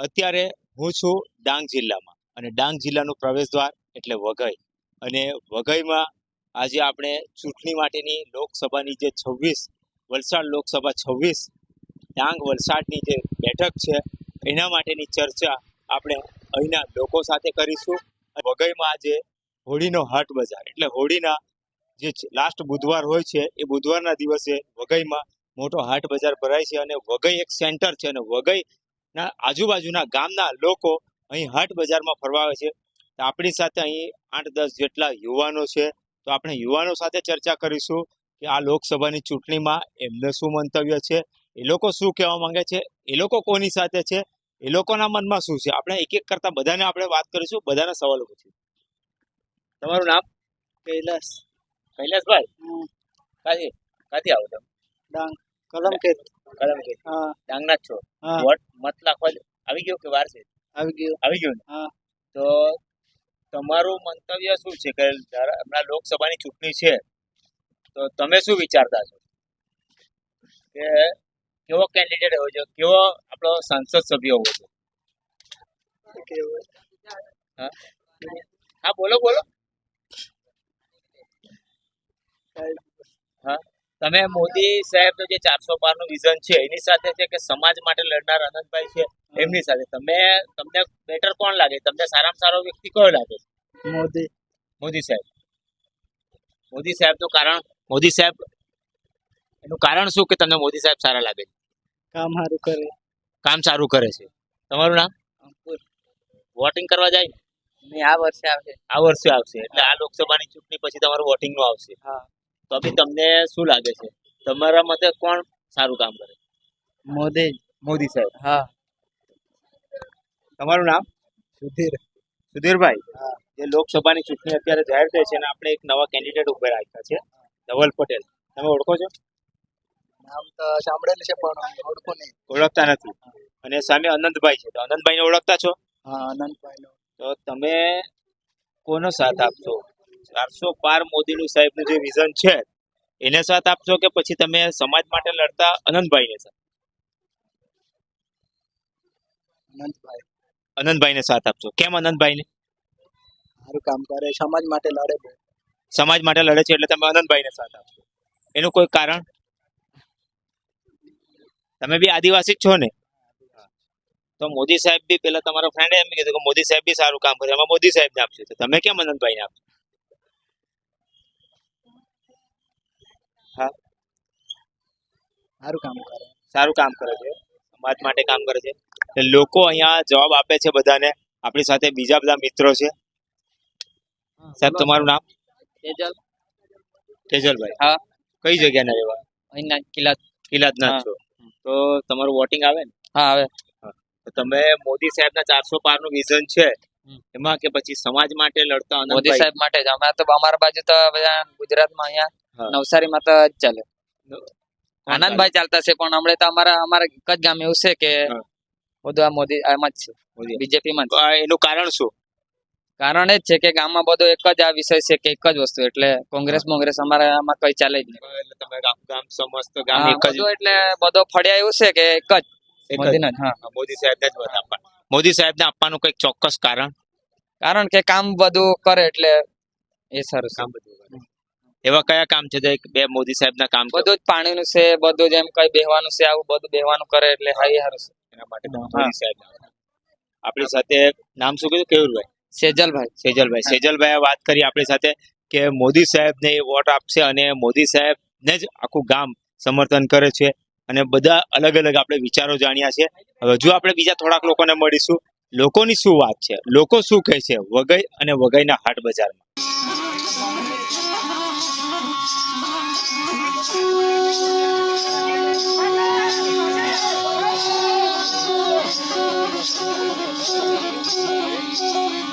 અત્યારે હું છું ડાંગ જિલ્લામાં અને ડાંગ જિલ્લાનું પ્રવેશ દ્વાર એટલે વઘઈ. અને વઘઈમાં આજે આપણે ચૂંટણી માટેની લોકસભાની જે છવ્વીસ, વલસાડ લોકસભા છવ્વીસ, ડાંગ વલસાડની જે બેઠક છે, એના માટેની ચર્ચા આપણે અહીંના લોકો સાથે કરીશું. વઘઈમાં આજે હોળીનો હાટ બજાર, એટલે હોળીના જે લાસ્ટ બુધવાર હોય છે, એ બુધવારના દિવસે વઘઈમાં મોટો હાટ બજાર ભરાય છે અને વઘઈ એક સેન્ટર છે અને વઘઈના આજુબાજુના ગામના લોકો અહીં હાટ બજારમાં ફરવા આવે છે. આપણી સાથે અહીં આઠ દસ જેટલા યુવાનો છે. તો આપણે યુવાનો સાથે ચર્ચા કરીશું કે આ લોકસભાની ચૂંટણીમાં એમને શું મંતવ્ય છે, એ લોકો શું કહેવા માંગે છે, એ લોકો કોની સાથે છે, એ લોકોના મનમાં શું છે? આપણે એક એક કરતા બધાને આપણે વાત કરીશું, બધાના સવાલો પૂછીશું. તમારું નામ? કૈલાસ. કૈલાસભાઈ કાથી? કાથી આવો તમે? ડાંગ. કલમ કે કલમ કે હા. ડાંગના છો? વોટ મત લખવા આવી ગયો કે વાર છે? આવી ગયો. આવી ગયો હા. તો તમારું મંતવ્ય શું છે? કે હમણાં લોકસભાની ચૂંટણી છે. તો તમે શું વિચારતા છો? કે કેવો કેન્ડિડેટ હોવો જોઈએ? કેવો આપણો સંસદ સભ્ય હોવો જોઈએ? કેવું? હા બોલો બોલો. તમે મોદી સાહેબ જે ચારસો નું વિઝન છે એની સાથે છે કે સમાજ માટે લડનાર આનંદભાઈ છે એમની સાથે. તમે તમને બેટર કોણ લાગે? તમને સારામાં સારો વ્યક્તિ કયો લાગે? મોદી. મોદી સાહેબ. મોદી સાહેબનું કારણ મોદી સાહેબ એનું કારણ શું કે તમને મોદી સાહેબ સારા લાગે છે? કામ સારું કરે. કામ સારું કરે છે. તમારું નામ? વોટિંગ કરવા જાય ને? આ વર્ષે આવશે. આ વર્ષે આવશે. એટલે આ લોકસભાની ચૂંટણી પછી તમારું વોટિંગનું આવશે. હા. તો બી તમને શું લાગે છે? તમારા મતે કોણ સારું કામ કરે? મોદી. મોદી સાહેબ. હા. તમારું નામ? સુધીર. સુધીરભાઈ? હા. જે લોકસભાની ચૂંટણી અત્યારે જાહેર થઈ છે અને આપણે એક નવા કેન્ડિડેટ ઊભા રાખ્યા છે ધવલ પટેલ. તમે ઓળખો છો? નામ તો સાંભળેલું છે પણ ઓળખો નહીં. ઓળખતા નથી. અને સામે અનંતભાઈ છે. તો અનંતભાઈને ઓળખતા છો? હા અનંતભાઈ તો તમે કોનો સાથ આપશો? ચારસો પાર મોદીનું સાહેબનું જે વિઝન છે એને સાથ આપશો કે પછી તમે સમાજ માટે લડતા અનંતભાઈને સાથ? અનંતભાઈ. અનંતભાઈને સાથ આપશો. કેમ અનંતભાઈને? સારું કામ કરે સમાજ માટે લડે બહુ સમાજ માટે લડે છે એટલે તમે અનંતભાઈને સાથ આપશો. એનું કોઈ કારણ? તમે બી આદિવાસી જ છો ને? તો મોદી સાહેબ બી પેલા તમારો ફ્રેન્ડ એમ કીધું કે મોદી સાહેબ બી સારું કામ કરે એમાં મોદી સાહેબને આપશો તો. તમે કેમ અનંતભાઈને આપશો? સારું કામ કરે. સારું કામ કરે છે. સમાજ માટે કામ કરે છે. લોકો અહીંયા જવાબ આપે છે બધાને. આપણી સાથે બીજા બધા મિત્રો છે. સાહેબ તમારું નામ? તેજલ. તેજલભાઈ. હા. કઈ જગ્યાના રહેવા? અહીંના કિલ્લા. કિલાદના છો. તો તમારું વોટિંગ આવે ને? હા આવે. તો તમે મોદી સાહેબના ચારસો પારનું વિઝન છે એમાં કે પછી સમાજ માટે લડતા મોદી સાહેબ માટે જ. અમે તો અમારા બાજુ તો બધા ગુજરાતમાં હા. અહીંયા નવસારીમાં તો ચાલે. આનંદભાઈ ચાલતા છે પણ હમણાં તો અમારા અમારા એક જ ગામ એવું છે કે. બધું આ મોદી એમાં જ છે. બીજેપી માં એનું કારણ શું? કારણ એ જ છે કે ગામમાં બધો એક જ આ વિષય છે કે એક જ વસ્તુ એટલે કોંગ્રેસ મોંગ્રેસ અમારે આમાં કઈ ચાલે જ નહીં. એટલે તમે ગામ ગામ સમસ્ત ગામ એક જ એટલે બધો ફળિયા એવું છે કે એક જ. મોદીના હા. મોદી જ મત આપવા. મોદી સાહેબને આપવાનું કંઈક ચોક્કસ કારણ? કારણ કે કામ બધું કરે એટલે એ સારું કામ બધું. એવા કયા કામ છે જે બે મોદી સાહેબના કામ બધું જ પાણીનું છે બધું જેમ કઈ બેહવાનું છે આવું બધું બેહવાનું કરે એટલે હા એ સારું છે. એના માટે મોદી સાહેબ આપણી સાથે નામ શું કીધું? કેવુરભાઈ સેજલભાઈ. સેજલભાઈ. સેજલભાઈએ વાત કરી આપણી સાથે કે મોદી સાહેબને વોટ આપશે અને મોદી સાહેબને જ આખું ગામ સમર્થન કરે છે અને બધા અલગ અલગ આપણે વિચારો જાણ્યા છે. હવે હજુ આપણે બીજા થોડાક લોકોને મળીશું. લોકોની શું વાત છે? લોકો શું કહે છે? વગઈ અને વગઈના હાટ બજારમાં. Thank you.